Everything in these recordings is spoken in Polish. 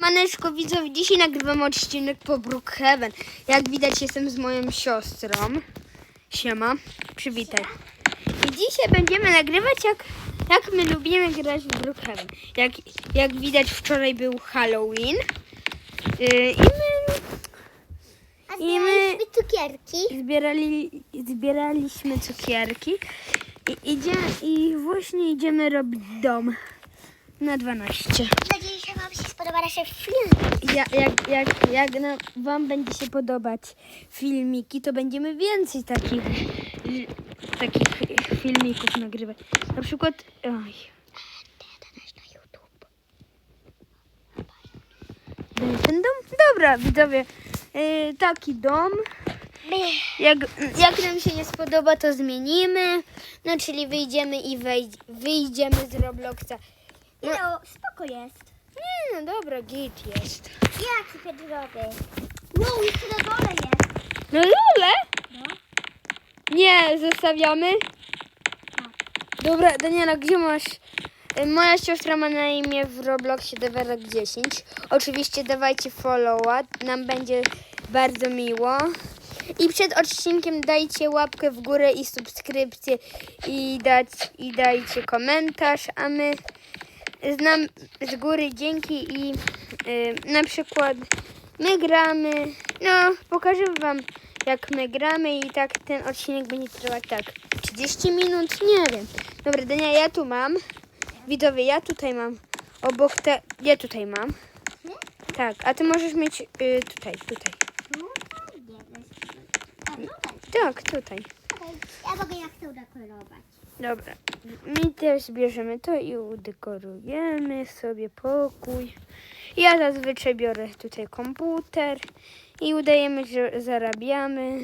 Maneczko, widzowie, dzisiaj nagrywam odcinek po Brookhaven. Jak widać, jestem z moją siostrą. Siema, przywitaj. I dzisiaj będziemy nagrywać, jak, jak my lubimy grać w Brookhaven. Jak, jak widać, wczoraj był Halloween. Yy, I my A I my- zbieraliśmy cukierki. zbierali, zbieraliśmy cukierki. I, idzie, I właśnie idziemy robić dom na 12. Film. Ja, jak jak, jak na, Wam będzie się podobać filmiki, to będziemy więcej takich, takich filmików nagrywać. Na przykład. Oj, ten dom? Dobra, widzowie. Yy, taki dom. Jak, jak nam się nie spodoba, to zmienimy. No, czyli wyjdziemy i wejdź, wyjdziemy z Robloxa. No, spoko jest. Nie, no dobra, git jest. Jaki pedrowy. Wow, jeszcze na dole jest. No lole? No. Nie, zostawiamy. Dobra, Daniela, gdzie masz? Y, Moja siostra ma na imię w Robloxie Dewerek 10. Oczywiście dawajcie followa, nam będzie bardzo miło. I przed odcinkiem dajcie łapkę w górę i subskrypcję i, dać, i dajcie komentarz, a my znam z góry dzięki i y, na przykład my gramy, no pokażę wam jak my gramy i tak ten odcinek będzie trwać tak 30 minut, nie wiem. Dobra, Dania, ja tu mam. Widzowie, ja tutaj mam. Obok te, ja tutaj mam. Tak, a ty możesz mieć y, tutaj, tutaj. No. Tak, tutaj. Ja mogę jak to udekorować. Dobra, my też bierzemy to i udekorujemy sobie pokój. Ja zazwyczaj biorę tutaj komputer i udajemy, że zarabiamy.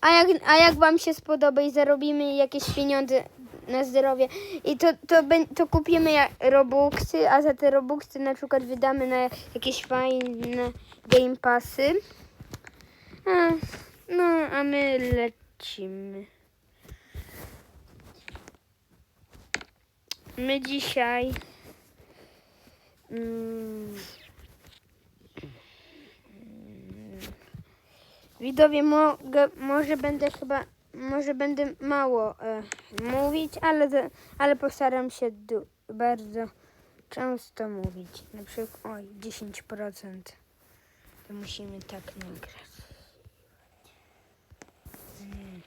A jak, a jak Wam się spodoba i zarobimy jakieś pieniądze na zdrowie i to, to, to kupimy robuxy, a za te robuxy na przykład wydamy na jakieś fajne game passy. A, no, a my lecimy. My dzisiaj. Mm, Widowie, mogę, może będę chyba, może będę mało e, mówić, ale, ale postaram się bardzo często mówić. Na przykład, oj, 10%. To musimy tak nagrać. Mm,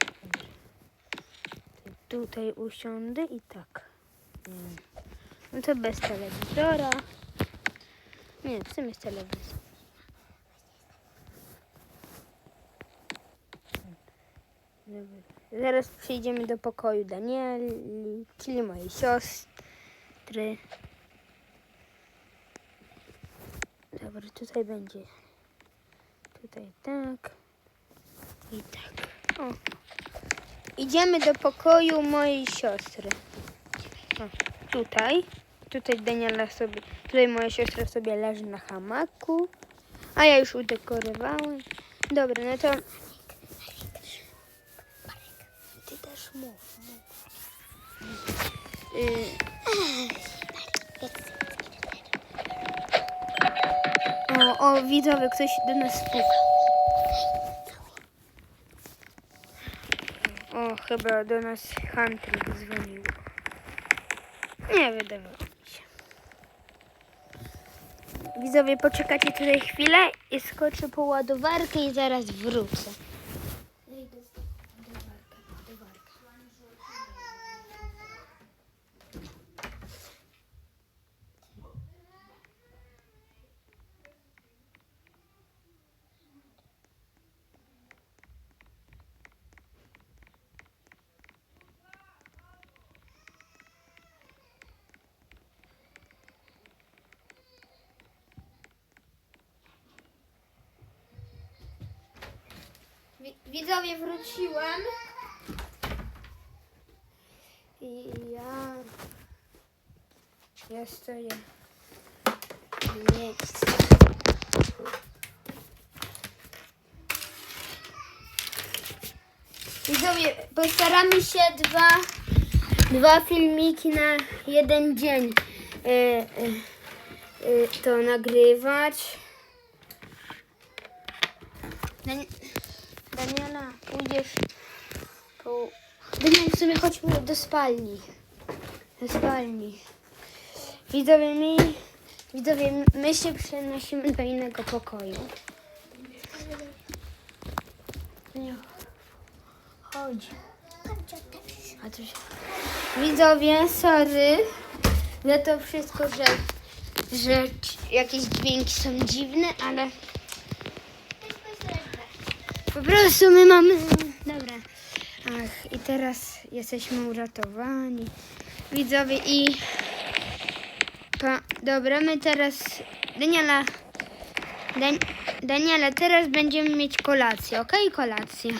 Tutaj usiądę i tak. No to bez telewizora. Nie, w z telewizorem. Dobra. Zaraz przyjdziemy do pokoju Danieli, czyli mojej siostry. Dobra, tutaj będzie. Tutaj tak. I tak. O. Idziemy do pokoju mojej siostry. Tutaj. Tutaj Daniela sobie, tutaj moja siostra sobie leży na hamaku. A ja już udekorowałem. Dobra, no to... Ty też mów, mów. Y, O, o, widzowie, ktoś do nas puka. O, chyba do nas Hunter dzwonił. Nie wydawało mi się. Widzowie, poczekacie tutaj chwilę i skoczę po ładowarkę i zaraz wrócę. Widzowie, wróciłem. I ja... Stoję w miejscu. Widzowie, postaramy się dwa, dwa filmiki na jeden dzień e, e, y, to nagrywać. Dan- Daniela, pójdziesz po... Daniel, w sumie chodźmy do spalni. Do spalni. Widzowie, my, widzowie, my się przenosimy do innego pokoju. Nie. Chodź. A tu się... Widzowie, sorry za to wszystko, że, że jakieś dźwięki są dziwne, ale po prostu my mamy... Dobra. Ach, i teraz jesteśmy uratowani. Widzowie i... Pa, dobra, my teraz... Daniela... Dan, Daniela, teraz będziemy mieć kolację, okej? Kolację.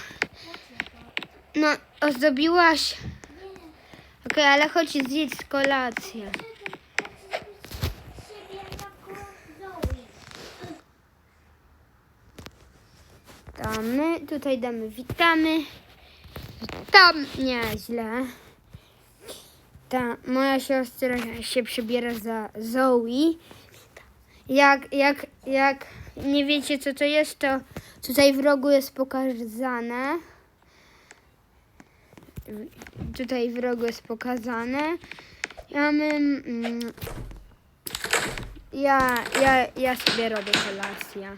No, ozdobiłaś... Okej, ale chodź zjedz kolację. Witamy, tutaj damy witamy. Tam nieźle. Ta moja siostra się przebiera za Zoe. Jak, jak, jak nie wiecie co to jest, to tutaj w rogu jest pokazane. Tutaj w rogu jest pokazane. Ja mamy. Mm, ja, ja, ja sobie robię kolację.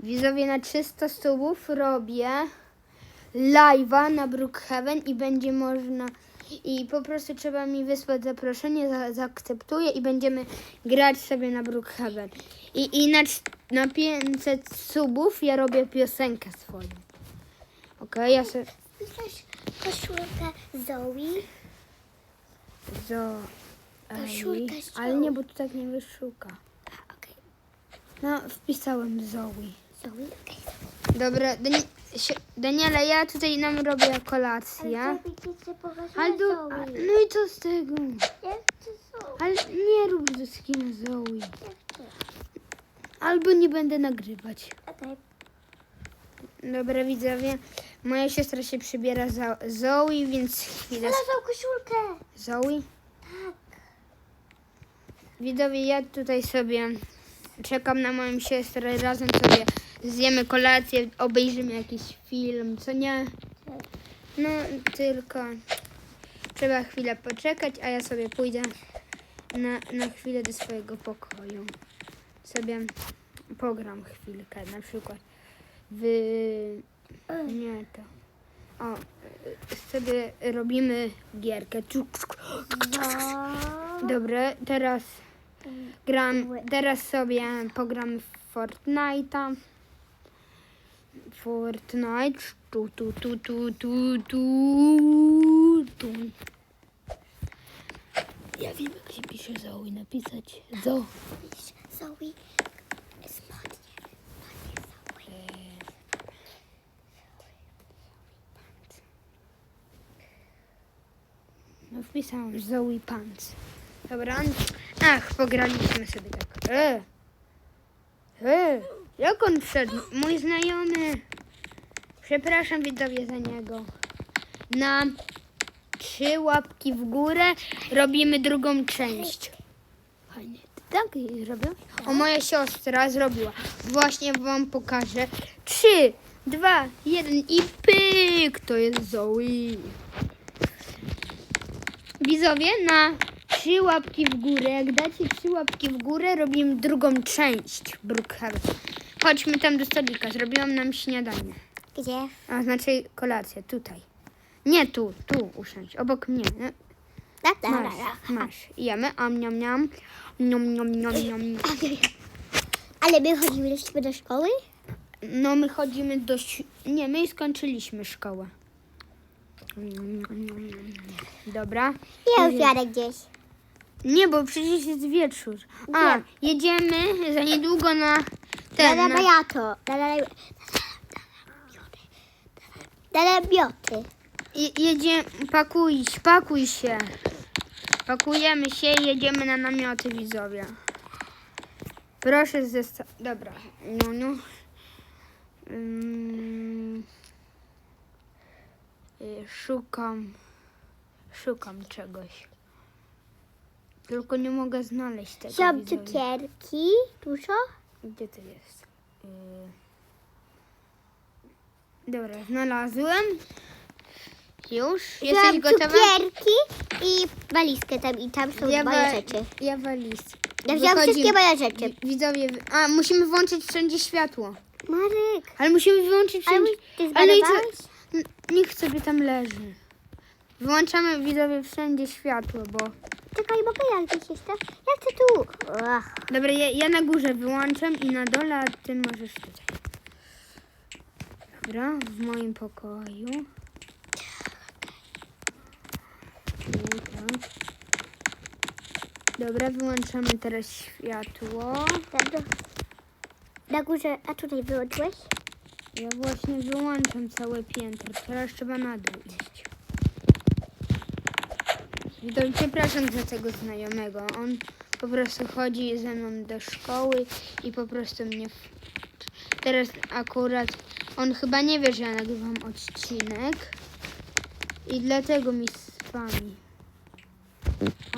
Widzowie na 300 subów robię live'a na Brookhaven i będzie można i po prostu trzeba mi wysłać zaproszenie, za, zaakceptuję i będziemy grać sobie na Brookhaven. I, i na, na 500 subów ja robię piosenkę swoją. Okej, ja sobie... Piszesz koszulkę Zoe. Zo... Ale nie, bo tu tak nie wyszuka. No, wpisałem Zoe. Dobra, Dani Daniela, ja tutaj nam robię kolację. Ale do, a, no i co z tego? Ale nie rób ze skina Zoe. Albo nie będę nagrywać. Okej. Dobra, widzowie. Moja siostra się przybiera za Zoe, więc chwilę. Znalazłam koszulkę. Zoe? Tak. Widzowie, ja tutaj sobie czekam na moją siostrę. Razem sobie zjemy kolację, obejrzymy jakiś film, co nie? No, tylko trzeba chwilę poczekać, a ja sobie pójdę na, na chwilę do swojego pokoju. Sobie pogram chwilkę, na przykład w... Nie to. O, sobie robimy gierkę. No. Dobra, teraz gram, teraz sobie pogram w Fortnite'a. Fortnite. Tu, tu, tu, tu, tu, tu, tu. Ja wiem, jak się pisze Zoe, napisać Zo. Zoe. Spodnie. Zoe. No wpisałam Zoe Pants. Dobra. Ach, pograliśmy sobie tak. E. E. Jak on wszedł? Mój znajomy. Przepraszam widzowie za niego. Na trzy łapki w górę robimy drugą część. Fajnie. Tak i zrobią? O, moja siostra zrobiła. Właśnie wam pokażę. Trzy, dwa, jeden i pyk! To jest Zoe. Widzowie, na trzy łapki w górę, jak dacie trzy łapki w górę, robimy drugą część Brookhaven. Chodźmy tam do stolika, zrobiłam nam śniadanie. Gdzie? A znaczy kolację, tutaj. Nie tu, tu usiądź, obok mnie. No, Da, da, Masz, da, da. masz. Jemy, am, niam, niam. Niam, niam, niam, niam. Ale my chodzimy do, do szkoły? No my chodzimy do... Nie, my skończyliśmy szkołę. Dobra. Ja już jadę gdzieś. Nie, bo przecież jest wieczór. A, jedziemy za niedługo na ten. da, Na, bajato. Da, da, da, da, da, bioty. je- jedzie, pakuj, pakuj się. Pakujemy się i jedziemy na namioty widzowie. Proszę zesta... Dobra. No, no. Szukam. Szukam czegoś. Tylko nie mogę znaleźć tego. Widzowie. cukierki. Dużo? Gdzie to jest? Yy... Dobra, znalazłem. Już? Jesteś Wziąłem gotowa? cukierki i walizkę tam i tam są Ja, moje rzeczy. ja waliz. Ja wziąłem Wychodzimy. wszystkie moje rzeczy. Wi- Widzowie, wy- a musimy włączyć wszędzie światło. Marek, Ale musimy wyłączyć ale wszędzie. ty Ale i co? zbalowałeś? N- Niech sobie tam leży. Wyłączamy widzowie wszędzie światło, bo. Czekaj, mogę ja gdzieś jeszcze? Ja chcę tu. Ach. Dobra, ja, ja na górze wyłączam i na dole, a ty możesz tutaj. Dobra, w moim pokoju. Tak. Dobra, wyłączamy teraz światło. Dobra. Na górze, a tutaj wyłączyłeś? Ja właśnie wyłączam całe piętro. Teraz trzeba na dół iść. To przepraszam za tego znajomego. On po prostu chodzi ze mną do szkoły i po prostu mnie. Teraz akurat on chyba nie wie, że ja nagrywam odcinek. I dlatego mi spami.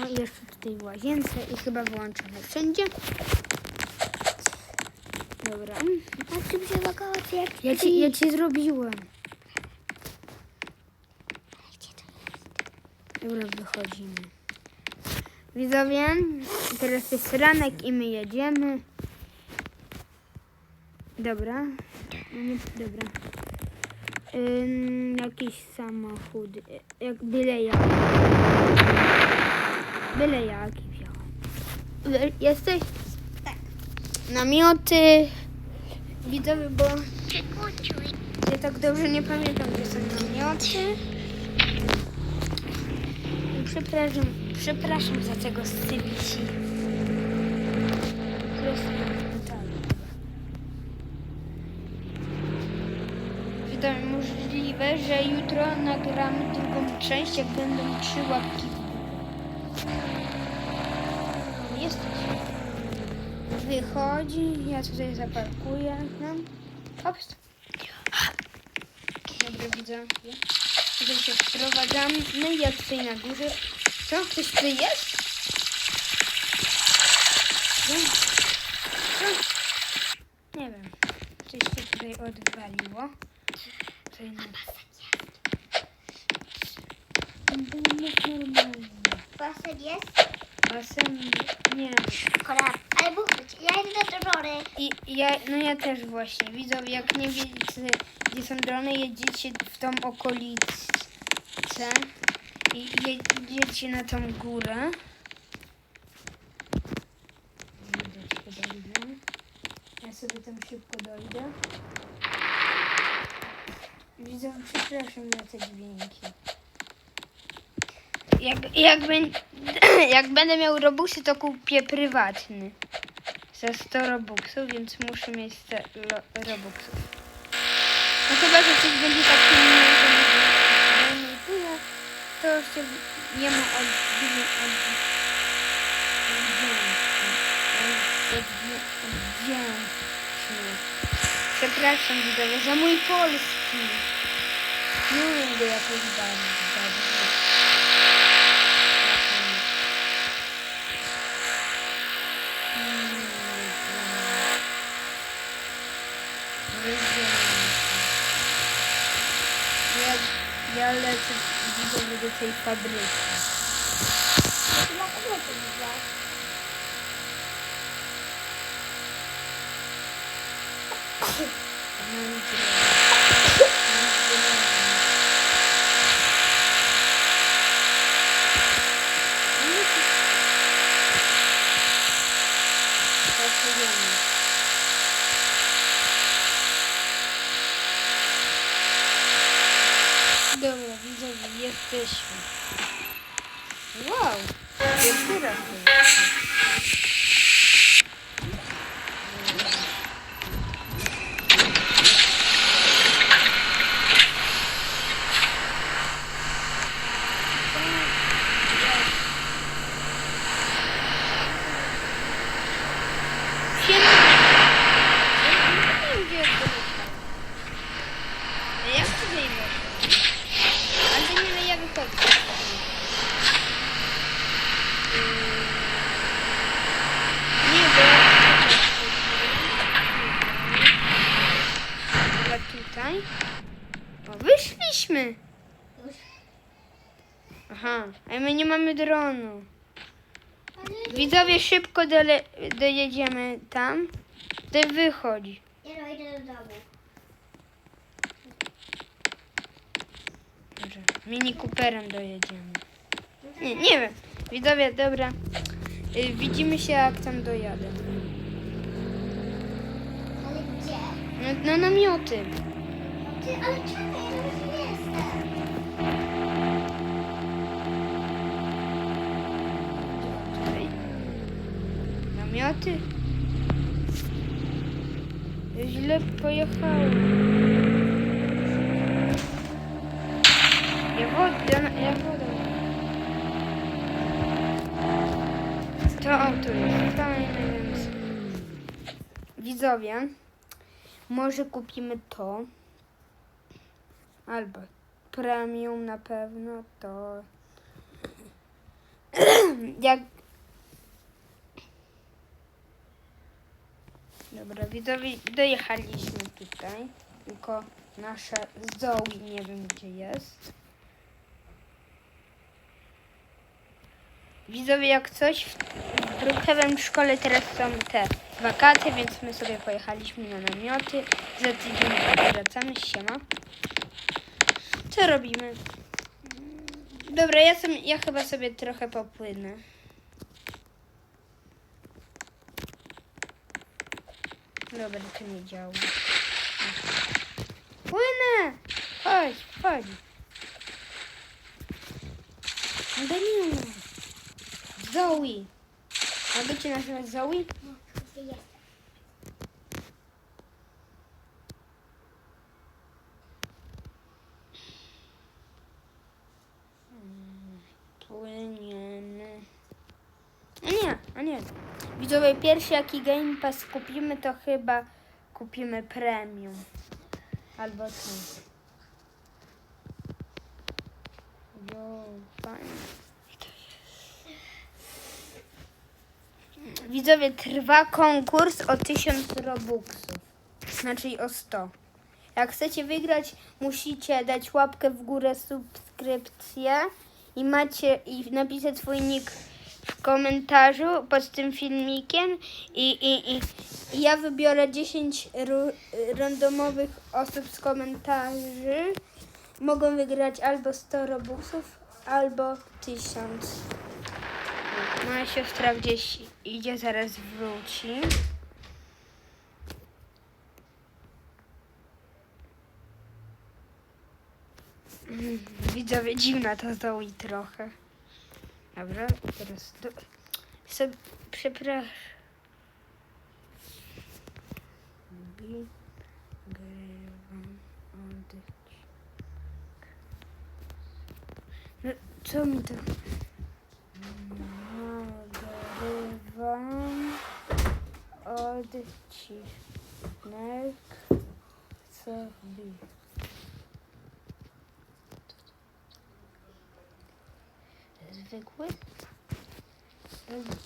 O, jeszcze tutaj w łazience i chyba wyłączamy wszędzie. Dobra. A czym się otwierać? Ja ci, ja ci zrobiłem. Dobra, wychodzimy. Widzowie, teraz jest ranek i my jedziemy. Dobra. Mamy, dobra. Ym, jakiś samochód. y, Jak byle jaki. Byle jaki wziąłem. Jesteś? Tak. Namioty. Widzowie, bo ja tak dobrze nie pamiętam, gdzie są namioty. Przepraszam, przepraszam za tego sybici. Widzowie, możliwe, że jutro nagramy drugą część, jak będą trzy łapki. Jesteś. Wychodzi, ja tutaj zaparkuję. No. Dobra, widzę. Tutaj się wprowadzamy. No ja tutaj na górze. Co? Ktoś tutaj jest? Co? Nie wiem. Coś się tutaj odwaliło. Tutaj na... Budynek normalny. Basen jest? Basen nie. Szkoda. Ale Bóg, ja idę do drory. I ja, no ja też właśnie. Widzowie, jak nie wiecie, gdzie są drony, jedziecie w tą okolicę i jedziecie na tą górę. Ja sobie tam szybko dojdę. Widzowie, przepraszam za te dźwięki. Jak, jak, ben, jak będę miał robuxy, to kupię prywatny za 100 robuxów, więc muszę mieć 100 lo- robuxów. No chyba, że coś będzie tak pilnie, to się jemu odbiję od Przepraszam widzowie za mój polski. Nie umiem go jakoś bardzo dobrze. Ja, ja lecę widzowie do tej fabryki. Na pewno to widzę. No i tyle. Widzowie, jesteśmy. Wow! Pierwszy raz to jest. Siema. Ja nie wiem, gdzie jest domyślał. Jak tutaj można? Ale to nie wiem, ja wychodzę. Yy, mamy dronu. Ale Widzowie, szybko dole, dojedziemy tam. Ty wychodzi. ja no, idę do domu. Dobrze. Mini Cooperem dojedziemy. Nie, nie wiem. Widzowie, dobra. Y, widzimy się jak tam dojadę. Ale gdzie? No, no namioty. Ty, ale czekaj, ja nie jestem. Namioty. Źle pojechałem. Ja wodę, ja wodę. To auto jest fajne, więc... Widzowie, może kupimy to. Albo premium na pewno, to... Jak Dobra, widzowie, dojechaliśmy tutaj. Tylko nasza Zoe nie wiem gdzie jest. Widzowie, jak coś, w Brookhaven szkole teraz są te wakacje, więc my sobie pojechaliśmy na namioty. Za tydzień wracamy, siema. Co robimy? Dobra, ja, sam, ja chyba sobie trochę popłynę. Dobra, to nie działa. Płynę! Chodź, chodź. Danilo. Zoe. Mogę cię nazywać Zoe? No, jestem? Płyniemy. A nie, a nie. Widzowie, pierwszy jaki Game Pass kupimy, to chyba kupimy premium. Albo co. Jo, fajnie. Widzowie, trwa konkurs o 1000 robuxów. Znaczy o 100. Jak chcecie wygrać, musicie dać łapkę w górę, subskrypcję i macie i napisać swój nick w komentarzu pod tym filmikiem i, i, i, ja wybiorę 10 ru, randomowych osób z komentarzy. Mogą wygrać albo 100 robuxów, albo 1000. Moja siostra gdzieś idzie, zaraz wróci. Mm, Widzowie, dziwna to Zoe trochę. Dobra, teraz do... sobie przepraszam. No, co mi to? Nagrywam odcinek sobie. Zwykły?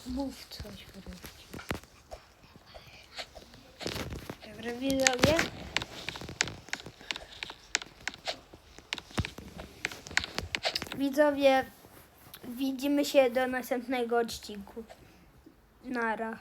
Mów coś wreszcie. Dobra, widzowie. Widzowie, widzimy się do następnego odcinku. Nara.